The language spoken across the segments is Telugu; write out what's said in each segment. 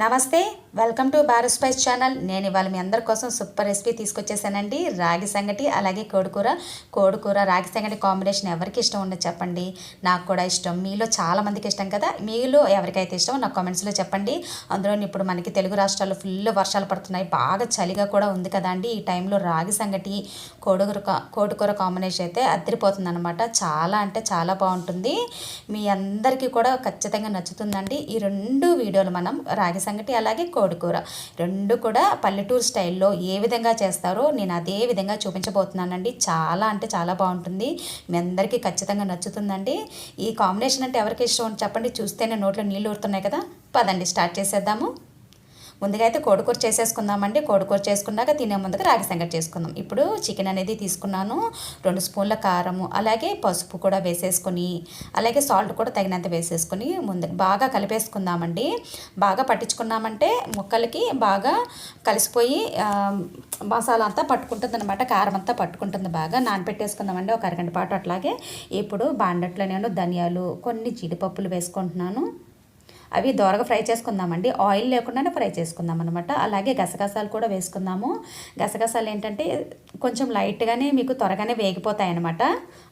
నమస్తే welcome to Bharat spice channel నేను ఇవాళ మీ అందరి కోసం సూపర్ రెసిపీ తీసుకొచ్చేసానండి. రాగి సంగటి అలాగే కోడికూర. కోడికూర రాగి సంగటి కాంబినేషన్ ఎవరికి ఇష్టం ఉండదు చెప్పండి. నాకు కూడా ఇష్టం. మీలో చాలామందికి ఇష్టం కదా. మీలో ఎవరికైతే ఇష్టం నాకు కామెంట్స్లో చెప్పండి. అందులో ఇప్పుడు మనకి తెలుగు రాష్ట్రాల్లో ఫుల్ వర్షాలు పడుతున్నాయి. బాగా చలిగా కూడా ఉంది కదా అండి. ఈ టైంలో రాగి సంగటి కోడికూర కా- కోడికూర కాంబినేషన్ అయితే అద్దరిపోతుంది అనమాట చాలా అంటే చాలా బాగుంటుంది. మీ అందరికీ కూడా ఖచ్చితంగా నచ్చుతుందండి. ఈ రెండు వీడియోలు మనం రాగి సంగటి అలాగే కోడికూర రెండు కూడా పల్లెటూరు స్టైల్లో ఏ విధంగా చేస్తారో నేను అదే విధంగా చూపించబోతున్నానండి. చాలా అంటే చాలా బాగుంటుంది. మీ అందరికీ ఖచ్చితంగా నచ్చుతుందండి. ఈ కాంబినేషన్ అంటే ఎవరికి ఇష్టం చెప్పండి. చూస్తేనే నోట్లో నీళ్ళు ఊరుతున్నాయి కదా. పదండి స్టార్ట్ చేసేద్దాము. ముందుగా అయితే కోడికూర చేసేసుకుందామండి. కోడికూర చేసుకున్నాక తినే ముందుగా రాగి సంగటి చేసుకుందాం. ఇప్పుడు చికెన్ అనేది తీసుకున్నాను. రెండు స్పూన్ల కారము అలాగే పసుపు కూడా వేసేసుకొని అలాగే సాల్ట్ కూడా తగినంత వేసేసుకొని ముందు బాగా కలిపేసుకుందామండి. బాగా పట్టించుకున్నామంటే ముక్కలకి బాగా కలిసిపోయి మసాలా అంతా పట్టుకుంటుంది అనమాట కారం అంతా పట్టుకుంటుంది బాగా. నానపెట్టేసుకుందామండి ఒక అరగంట పాటు అట్లాగే. ఇప్పుడు బాండట్లో నేను ధనియాలు కొన్ని జీడిపప్పులు వేసుకుంటున్నాను. అవి దోరగా ఫ్రై చేసుకుందామండి. ఆయిల్ లేకుండానే ఫ్రై చేసుకుందాం అనమాట అలాగే గసగసాలు కూడా వేసుకుందాము. గసగసాలు ఏంటంటే కొంచెం లైట్గానే మీకు త్వరగానే వేగిపోతాయి అనమాట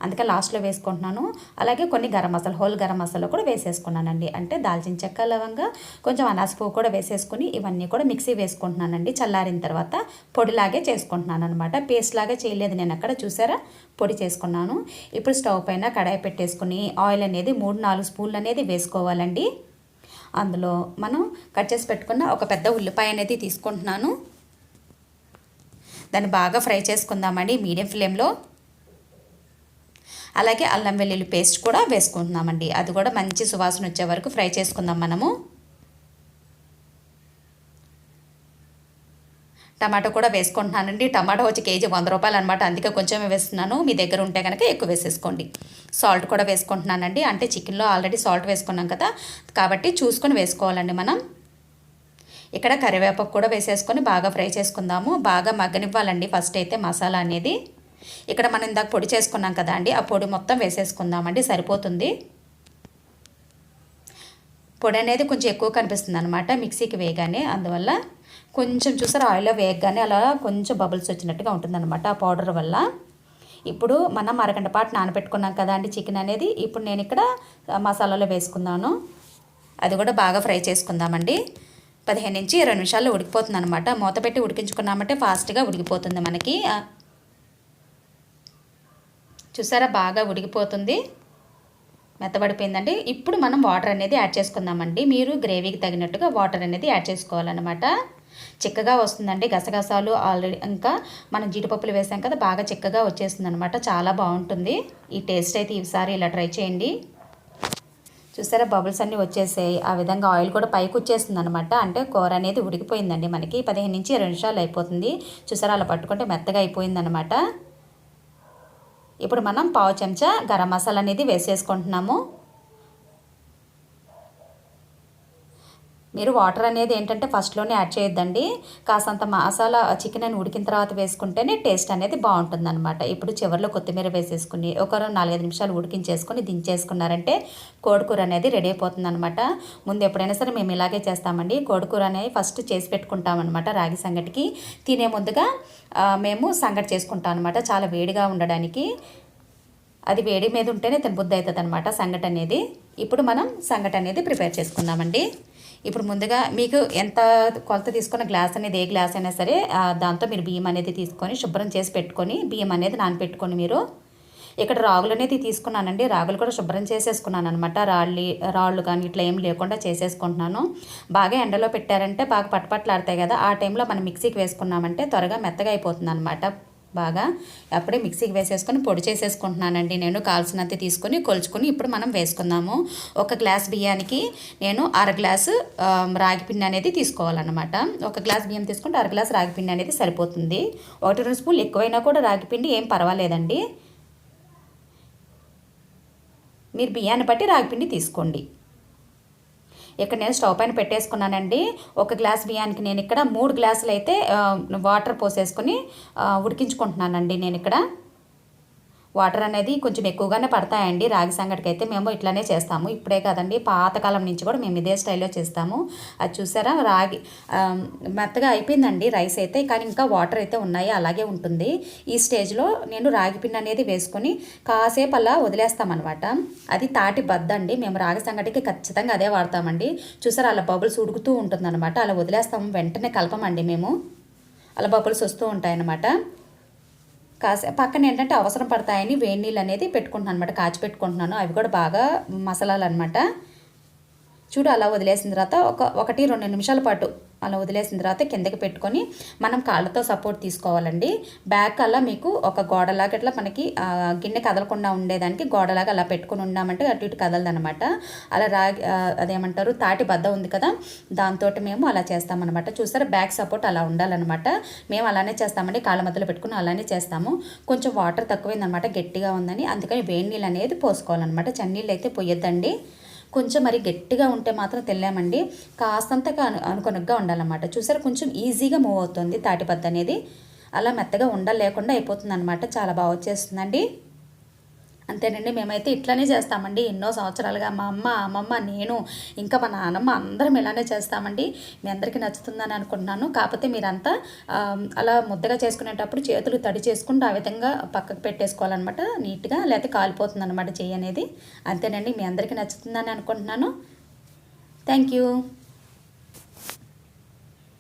అందుకే లాస్ట్లో వేసుకుంటున్నాను. అలాగే కొన్ని గరం మసాలా హోల్ గరం మసాలా కూడా వేసేసుకున్నానండి. అంటే దాల్చిన చెక్క లవంగా కొంచెం అనాస పువ్వు కూడా వేసేసుకుని ఇవన్నీ కూడా మిక్సీ వేసుకుంటున్నానండి. చల్లారిన తర్వాత పొడిలాగే చేసుకుంటున్నాను అనమాట పేస్ట్ లాగా చేయలేదు నేను అక్కడ చూసారా? పొడి చేసుకున్నాను. ఇప్పుడు స్టవ్ పైన కడాయి పెట్టేసుకుని ఆయిల్ అనేది మూడు నాలుగు స్పూన్లు అనేది వేసుకోవాలండి. అందులో మనం కట్ చేసి పెట్టుకున్న ఒక పెద్ద ఉల్లిపాయ అనేది తీసుకుంటున్నాను. దాన్ని బాగా ఫ్రై చేసుకుందామండి మీడియం ఫ్లేమ్లో. అలాగే అల్లం వెల్లుల్లి పేస్ట్ కూడా వేసుకుంటున్నామండి. అది కూడా మంచి సువాసన వచ్చే వరకు ఫ్రై చేసుకుందాం మనము. టమాటో కూడా వేసుకుంటున్నానండి. టమాటో వచ్చి కేజీ వంద రూపాయలు అనమాట అందుకే కొంచెమే వేస్తున్నాను. మీ దగ్గర ఉంటే కనుక ఎక్కువ వేసేసుకోండి. సాల్ట్ కూడా వేసుకుంటున్నానండి. అంటే చికెన్లో ఆల్రెడీ సాల్ట్ వేసుకున్నాం కదా. కాబట్టి చూసుకొని వేసుకోవాలండి మనం. ఇక్కడ కరివేపాకు కూడా వేసేసుకొని బాగా ఫ్రై చేసుకుందాము. బాగా మగ్గనివ్వాలండి ఫస్ట్ అయితే మసాలా అనేది. ఇక్కడ మనం ఇందాక పొడి చేసుకున్నాం కదా అండి. ఆ పొడి మొత్తం వేసేసుకుందామండి. సరిపోతుంది. పొడి అనేది కొంచెం ఎక్కువ కనిపిస్తుంది అనమాట మిక్సీకి వేయగానే. అందువల్ల కొంచెం చూసారు ఆయిల్లో వేయగానే అలా కొంచెం బబుల్స్ వచ్చినట్టుగా ఉంటుందన్నమాట ఆ పౌడర్ వల్ల. ఇప్పుడు మనం అరగంట పాటు నానబెట్టుకున్నాం కదా అండి చికెన్ అనేది. ఇప్పుడు నేను ఇక్కడ మసాలాలో వేసుకున్నాను. అది కూడా బాగా ఫ్రై చేసుకుందామండి. పదిహేను నుంచి ఇరవై నిమిషాల్లో ఉడికిపోతుంది అనమాట మూత పెట్టి ఉడికించుకున్నామంటే ఫాస్ట్గా ఉడికిపోతుంది మనకి. చూసారా బాగా ఉడికిపోతుంది. మెత్తబడిపోయిందండి. ఇప్పుడు మనం వాటర్ అనేది యాడ్ చేసుకుందామండి. మీరు గ్రేవీకి తగినట్టుగా వాటర్ అనేది యాడ్ చేసుకోవాలన్నమాట. చిక్కగా వస్తుందండి. గసగసాలు ఆల్రెడీ ఇంకా మనం జీడిపప్పులు వేసాం కదా బాగా చిక్కగా వచ్చేస్తుంది అనమాట చాలా బాగుంటుంది. ఈ టేస్ట్ అయితే ఈసారి ఇలా ట్రై చేయండి. చూసారా బబుల్స్ అన్నీ వచ్చేసాయి. ఆ విధంగా ఆయిల్ కూడా పైకి వచ్చేస్తుంది అనమాట అంటే కూర అనేది ఉడికిపోయిందండి మనకి. పదిహేను నుంచి ఇరవై నిమిషాలు అయిపోతుంది. చూసారా అలా పట్టుకుంటే మెత్తగా అయిపోయింది అనమాట ఇప్పుడు మనం పావు చెంచా గరం మసాలా అనేది వేసేసుకుంటున్నాము. మీరు వాటర్ అనేది ఏంటంటే ఫస్ట్లోనే యాడ్ చేయొద్దండి. కాసంత మసాలా చికెన్ అని ఉడికిన తర్వాత వేసుకుంటేనే టేస్ట్ అనేది బాగుంటుంది అనమాట ఇప్పుడు చివరిలో కొత్తిమీర వేసేసుకుని ఒక నాలుగైదు నిమిషాలు ఉడికించేసుకుని దించేసుకున్నారంటే కోడికూర అనేది రెడీ అయిపోతుంది అనమాట ముందు ఎప్పుడైనా సరే మేము ఇలాగే చేస్తామండి. కోడికూర అనేది ఫస్ట్ చేసి పెట్టుకుంటాం అనమాట రాగి సంగటికి. తినే ముందుగా మేము సంగటి చేసుకుంటాం అనమాట చాలా వేడిగా ఉండడానికి. అది వేడి మీద ఉంటేనే తినబుద్ధి అవుతుంది అనమాట సంగటి అనేది. ఇప్పుడు మనం సంగటి అనేది ప్రిపేర్ చేసుకుందామండి. ఇప్పుడు ముందుగా మీకు ఎంత కొలత తీసుకున్న గ్లాస్ అనేది ఏ గ్లాస్ అయినా సరే దాంతో మీరు బియ్యం అనేది తీసుకొని శుభ్రం చేసి పెట్టుకొని బియ్యం అనేది నానపెట్టుకొని మీరు ఇక్కడ రాగులు అనేది తీసుకున్నానండి. రాగులు కూడా శుభ్రం చేసేసుకున్నాను అనమాట రాళ్ళు రాళ్ళు కానీ ఇట్లా ఏం లేకుండా చేసేసుకుంటున్నాను. బాగా ఎండలో పెట్టారంటే బాగా పట్టుపట్లాడతాయి కదా. ఆ టైంలో మనం మిక్సీకి వేసుకున్నామంటే త్వరగా మెత్తగా అయిపోతుంది అనమాట బాగా అప్పుడే మిక్సీకి వేసేసుకొని పొడి చేసేసుకుంటున్నానండి. నేను కాల్సినంత తీసుకొని కొలుచుకొని ఇప్పుడు మనం వేసుకుందాము. ఒక గ్లాస్ బియ్యానికి నేను అర గ్లాసు రాగి పిండి అనేది తీసుకోవాలన్నమాట. ఒక గ్లాస్ బియ్యం తీసుకుంటే అర గ్లాస్ రాగి పిండి అనేది సరిపోతుంది. ఒకటి రెండు స్పూన్లు ఎక్కువైనా కూడా రాగి పిండి ఏం పర్వాలేదండి. మీరు బియ్యాన్ని బట్టి రాగిపిండి తీసుకోండి. ఇక్కడ నేను స్టవ్ పైన పెట్టేసుకున్నానండి. ఒక గ్లాస్ బియ్యానికి నేను ఇక్కడ మూడు గ్లాసులు అయితే వాటర్ పోసేసుకొని ఉడికించుకుంటున్నానండి నేను ఇక్కడ. వాటర్ అనేది కొంచెం ఎక్కువగానే పడతాయండి. రాగి సంగటికి అయితే మేము ఇట్లానే చేస్తాము. ఇప్పుడే కదండి పాతకాలం నుంచి కూడా మేము ఇదే స్టైల్లో చేస్తాము. అది చూసారా? రాగి మెత్తగా అయిపోయిందండి రైస్ అయితే. కానీ ఇంకా వాటర్ అయితే ఉన్నాయి అలాగే ఉంటుంది. ఈ స్టేజ్లో నేను రాగి పిండి అనేది వేసుకొని కాసేపు అలా వదిలేస్తామన్నమాట. అది తాటి బద్ద అండి మేము రాగి సంగటికి ఖచ్చితంగా అదే వాడతామండి. చూసారా? అలా బబుల్స్ ఉడుకుతూ ఉంటుందన్నమాట. అలా వదిలేస్తాము. వెంటనే కలపమండి మేము. అలా బబుల్స్ వస్తూ ఉంటాయన్నమాట. కాసే పక్కన ఏంటంటే అవసరం పడతాయని వేడి నీళ్ళు అనేది పెట్టుకుంటున్నాను అనమాట కాచి పెట్టుకుంటున్నాను. అవి కూడా బాగా మసాలాలు అనమాట చూడు అలా వదిలేసిన తర్వాత ఒక ఒకటి రెండు నిమిషాల పాటు అలా వదిలేసిన తర్వాత కిందకి పెట్టుకొని మనం కాళ్ళతో సపోర్ట్ తీసుకోవాలండి. బ్యాక్ అలా మీకు ఒక గోడలాగా ఇట్లా మనకి గిన్నె కదలకుండా ఉండేదానికి గోడలాగా అలా పెట్టుకొని ఉన్నామంటే అటు ఇటు కదలదనమాట అలా రాగి అదేమంటారు తాటి బద్ద ఉంది కదా దాంతో మేము అలా చేస్తామన్నమాట. చూసారా బ్యాక్ సపోర్ట్ అలా ఉండాలన్నమాట. మేము అలానే చేస్తామండి కాళ్ళ మధ్యలో పెట్టుకుని అలానే చేస్తాము. కొంచెం వాటర్ తక్కువైందనమాట గట్టిగా ఉందని. అందుకని వేడి నీళ్ళు అనేది పోసుకోవాలన్నమాట. చన్నీళ్ళు అయితే పోయొద్దండి. కొంచెం మరి గట్టిగా ఉంటే మాత్రం తెల్లామండి. కాస్తంతగా అను అనుకొనగా ఉండాలన్నమాట. చూసారు కొంచెం ఈజీగా మూవ్ అవుతుంది తాటిపద్ద అనేది. అలా మెత్తగా ఉండలేకుండా అయిపోతుంది అనమాట చాలా బాగా వచ్చేస్తుందండి. అంతేనండి. మేమైతే ఇట్లానే చేస్తామండి. ఎన్నో సంవత్సరాలుగా మా అమ్మ అమ్మమ్మ నేను ఇంకా మా నాన్నమ్మ అందరం ఇలానే చేస్తామండి. మీ అందరికీ నచ్చుతుందని అనుకుంటున్నాను. కాకపోతే మీరంతా అలా ముద్దగా చేసుకునేటప్పుడు చేతులు తడి చేసుకుంటూ ఆ విధంగా పక్కకు పెట్టేసుకోవాలన్నమాట. నీట్గా లేకపోతే కాలిపోతుంది అనమాట చెయ్యి అనేది. అంతేనండి. మీ అందరికీ నచ్చుతుందని అనుకుంటున్నాను. Thank you.